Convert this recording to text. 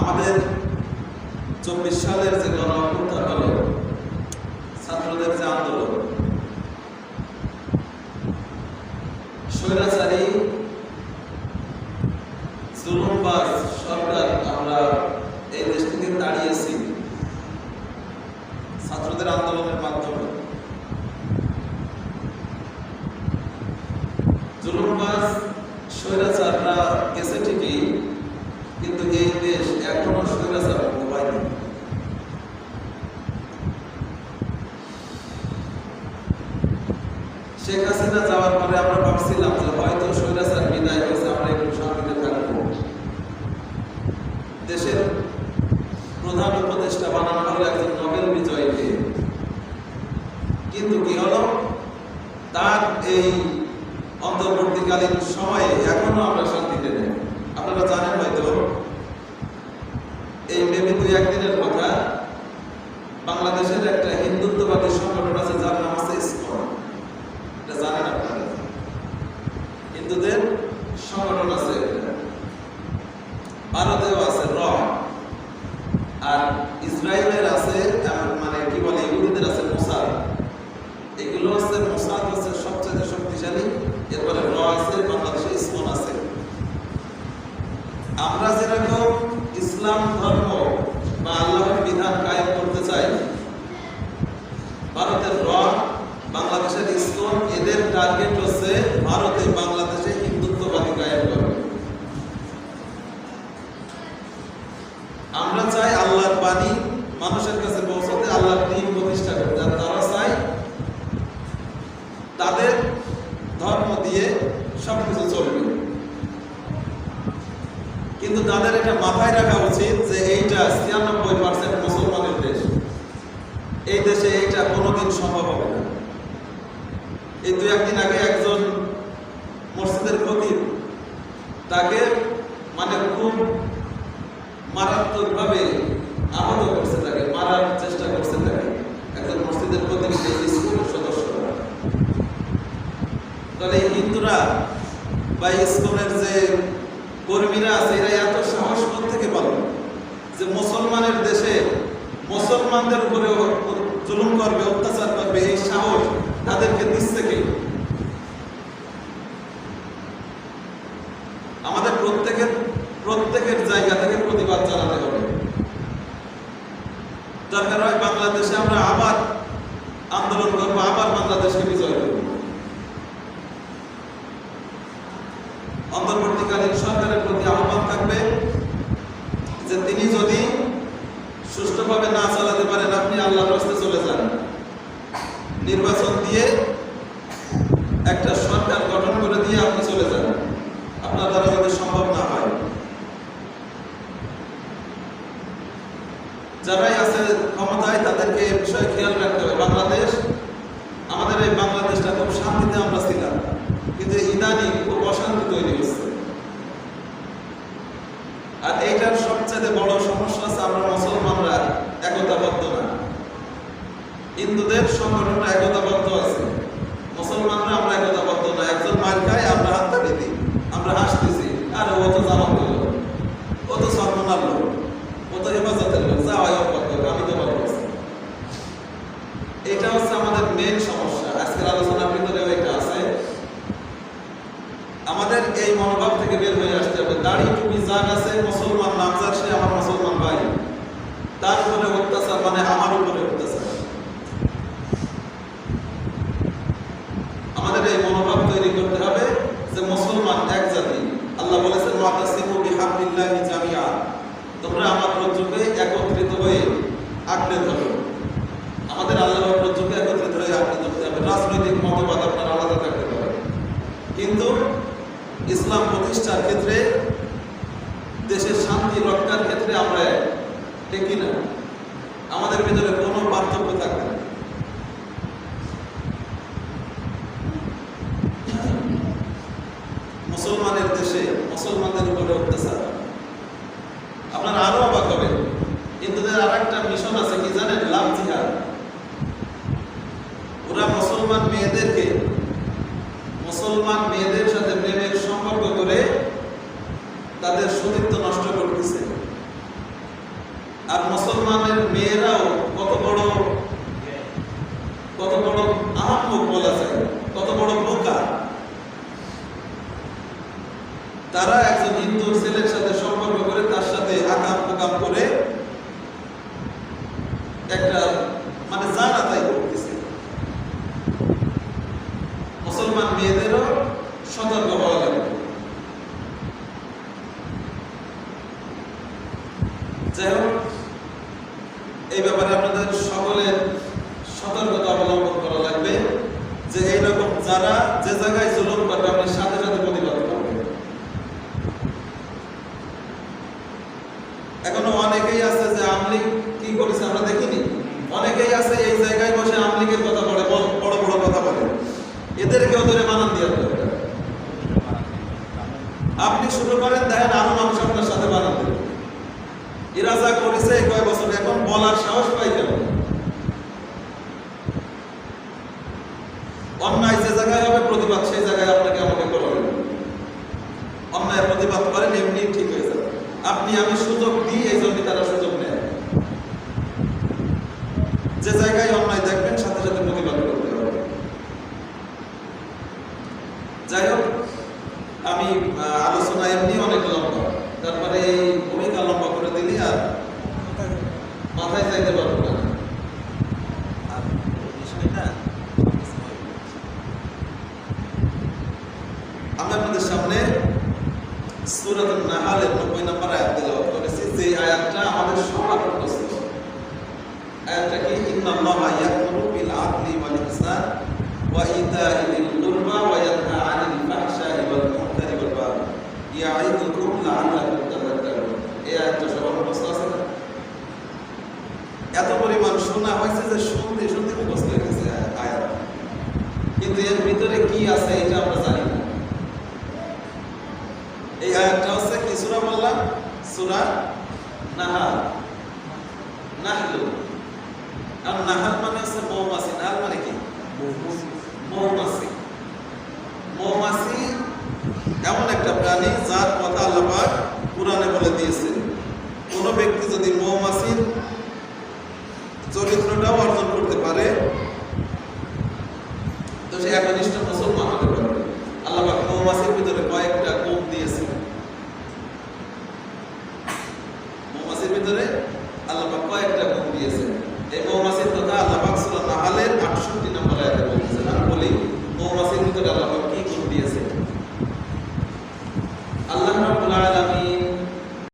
আমাদের চব্বিশ সালের যে গণ অভ্যুত্থান হলো, ছাত্রদের যে আন্দোলন, স্বৈরাচারী জুলুমবাজ সরকার আমরা এই দেশ থেকে তাড়িয়েছি ছাত্রদের আন্দোলনের মাধ্যমে। জুলুমবাজ স্বৈরাচাররা গেছে ঠিকই কিন্তু এই দেশ এখনও স্বৈরাচার মুক্ত হয়নি শেখ হাসিনা যাওয়ার পরে আমরা ভাবছিলাম যে হয়তো স্বৈরাচার বিদায় হয়েছে আমরা একটু শান্তিতে থাকব দেশের প্রধান উপদেষ্টা বানানো হলো একজন নোবেল বিজয়ীকে কিন্তু কি হলো তার এই অন্তর্বর্তীকালীন সময়ে এখনও আমরা শান্তিতে নেই আপনারা জানেন হয়তো এই মেবি দুই একদিনের কথা বাংলাদেশের একটা হিন্দুত্ববাদী সংগঠন আছে যার নাম আছে ইসকন এটা জানেন আপনারা হিন্দুদের সংগঠন আছে ভারতেও আছে র আর ইসরায়েলের আছে আহ, মানে কি বলে ইহুদিদের আছে মোসাদ এগুলো হচ্ছে মোসাদ হচ্ছে সবচেয়ে শক্তিশালী এরপরে র আছে বাংলাদেশে ইসকন আছে আমরা যেরকম ইসলাম ধর্ম বা আল্লাহর বিধান কায়েম করতে চাই ভারতের র বাংলাদেশের ইসকন এদের টার্গেট হচ্ছে ভারতে বাংলাদেশে হিন্দুত্ববাদী কায়েম করবে আমরা চাই আল্লাহর বাণী মানুষের কাছে পৌঁছাতে আল্লাহর দিন প্রতিষ্ঠা করতে আর তারা চাই তাদের ধর্ম দিয়ে সবকিছু চলবে কিন্তু তাদের এটা মাথায় রাখা উচিত যে এইটা ছিয়ানব্বই পার্সেন্ট মুসলমানের দেশ। এই দেশে এইটা কোনোদিন সম্ভব হবে না। এই দু একদিন আগে একজন মসজিদের খতিব তাকে মানে খুব মারাত্মকভাবে আহত করছে তাকে, মারার চেষ্টা করছে তাকে। একজন মসজিদের প্রতিনিধি স্কুলের সদস্যরা তাহলে হিন্দুরা বা ইসকনের যে কর্মীরা আছে, এরা এত সাহস থেকে পালো যে মুসলমানের দেশে মুসলমানদের উপরে জুলুম করবে, অত্যাচার করবে, এই সাহস তাদেরকে দিচ্ছে কে? আমাদের প্রত্যেকের প্রত্যেকের জায়গা থেকে প্রতিবাদ জানাতে হবে। দরকার হয় বাংলাদেশে আমরা আবার আন্দোলন করব, আবার বাংলাদেশকে বিজয় করব সরকারের প্রতি আহ্বান থাকবে যে তিনি যদি সুষ্ঠুভাবে না চালাতে পারেন আপনি আল্লাহর রাস্তায় চলে যান নির্বাচন দিয়ে একটা সরকার গঠন করে দিয়ে আপনি চলে যান আপনার দ্বারা যদি সম্ভব না হয় যারাই আছে ক্ষমতায়, তাদেরকে এই বিষয়ে খেয়াল রাখতে হবে। বাংলাদেশ, আমাদের এই বাংলাদেশটা খুব শান্তিতে আমরা ছিলাম, কিন্তু ইদানিং খুব অশান্তি তৈরি হচ্ছে। আর এইটার সবচেয়ে বড় সমস্যা আছে আমরা মুসলমানরা একতাবদ্ধ না। হিন্দুদের সংগঠনটা একতাবদ্ধ আছে, মুসলমানরা আমরা একতাবদ্ধ না। একজন মার খায়, আমরা হাত তালি দিই, আমরা হাসতেছি। আর ও তো লোক, ও তো সম্মানার লোক, ও তো হেফাজতের এটা হচ্ছে আমাদের মেন সমস্যা। আজকের আলোচনার ভিতরেও এটা আছে। আমাদের এই মনোভাব থেকে বের হয়ে আসতে হবে। দাড়ি আছে, মুসলমান আমার মুসলমান ভাই। অত্যাচার মানে আমার উপরে অত্যাচার আমাদের এই মনোভাব তৈরি করতে হবে যে মুসলমান এক জাতি আল্লাহ বলেছেন মাতাসিমু বিহাবলিল্লাহি জামিয়া তোমরা আমার রজ্জুকে একত্রিত হয়ে আঁকড়ে ধরো আমাদের আল্লাহর রজ্জুকে একত্রিত হয়ে আঁকড়ে ধরতে হবে রাজনৈতিক মতবাদ আপনার আলাদা থাকতে পারে। কিন্তু ইসলাম প্রতিষ্ঠার ক্ষেত্রে, দেশের শান্তি রক্ষার ক্ষেত্রে আমরা। ঠিক কিনা আমাদের ভিতরে কোনো পার্থক্য থাকবে না। মুসলমানের দেশে মুসলমানদের উপরে অত্যাচার। আপনারা আরও অবাক হবেন। হিন্দুদের আর একটা মিশন আছে কি জানেন লাভ জিহাদ ওরা মুসলমান মেয়েদেরকে মুসলমান মেয়েদের সাথে প্রেমের সম্পর্ক করে তাদের সতীত্ব নষ্ট করতেছে আর মুসলমানের মেয়েরাও কত বড় কত বড় আহম্মক বলা যায়, কত বড় বোকা। তারা একজন হিন্দু ছেলের সাথে সম্পর্ক করে তার সাথে আকাম প্রকাম করে একটা মানে জানা তাই করতেছে মুসলমান মেয়েদেরও সতর্ক হওয়া লাগবে এই ব্যাপারে আপনাদের সকলের সতর্কতা অবলম্বন করা লাগবে যে এইরকম যারা যে জায়গায় জুলুম করবে, আপনি সাথে সাথে প্রতিবাদ করবেন। এখনও অনেকেই আছে যে আমলিগ কি করেছে আমরা দেখিনি। অনেকেই আছে এই জায়গায় বসে আমলিগের কথা বলে, বড় বড় কথা বলে। এদেরকেও ধরে বানান দেওয়ার দরকার। আপনি শুরু করেন, দেখেন আরও মানুষ আপনার সাথে বানান দেবে এরা যা করেছে কয় বছর? এখন বলার সাহস পাই কেন? অন্যায় যে জায়গায় হবে, প্রতিবাদ সেই জায়গায় আপনাকে আমাকে করা হবে। অন্যায় প্রতিবাদ করেন, এমনি ঠিক হয়ে যাবে। আপনি আমি সুযোগ দিই, এই জন্য তারা সুযোগ নেয়। যে জায়গায় অন্যায় দেখবেন সাথে সাথে প্রতিবাদ করতে হবে যাই হোক আমি আহ, আলোচনা এমনি অনেক লম্বা তারপরে এই ভূমিকা লম্বা করে দিলি আর মাথায় যাইতে পারব না। আমি আপনাদের সামনে সূরাতুন নাহালের 90 নম্বর আয়াত তেলাওয়াত করেছি। যে আয়াতটা আমাদের সবার মুখস্থ আয়াতটা কি? ইন্নাল্লাহা ইয়া'মুরু বিল আদলি ওয়াল ইহসান ওয়া ইতা'i যিল কুরবা ওয়া ইয়ানহা 'আনিল ফাহশাই ওয়াল মুনকারি ওয়াল বাগি ইয়া'iদুকুম লা'আল্লাকুম তাযাক্কারুন এই আয়াতটা সবার মুখস্থ আছে না এত পরিমাণ শোনা হয়েছে যে শুনতে শুনতে মুখস্থ হয়ে গেছে আয়াত। কিন্তু এর ভিতরে কি আছে এটা আমরা জানি না। এই আয়াতটা হচ্ছে কি? সূরা বললাম? সূরা নাহাল। নাহলু। আর নাহাল মানে হচ্ছে মৌমাছি। নাহাল মানে কি? মৌমাছি। মৌমাছি এমন একটা প্রাণী যার কথা আল্লাহ পাক কোরআনে বলে দিয়েছেন। কোন ব্যক্তি যদি মৌমাছির চরিত্রটাও অর্জন করতে পারে। তো সে একনিষ্ঠ মুসলমান হতে আল্লাহ মৌমাছির ভিতরে কয়েকটা গুণ দিয়েছে মৌমাছির ভিতরে আল্লাহ কয়েকটা গুণ দিয়েছে এই মৌমাছি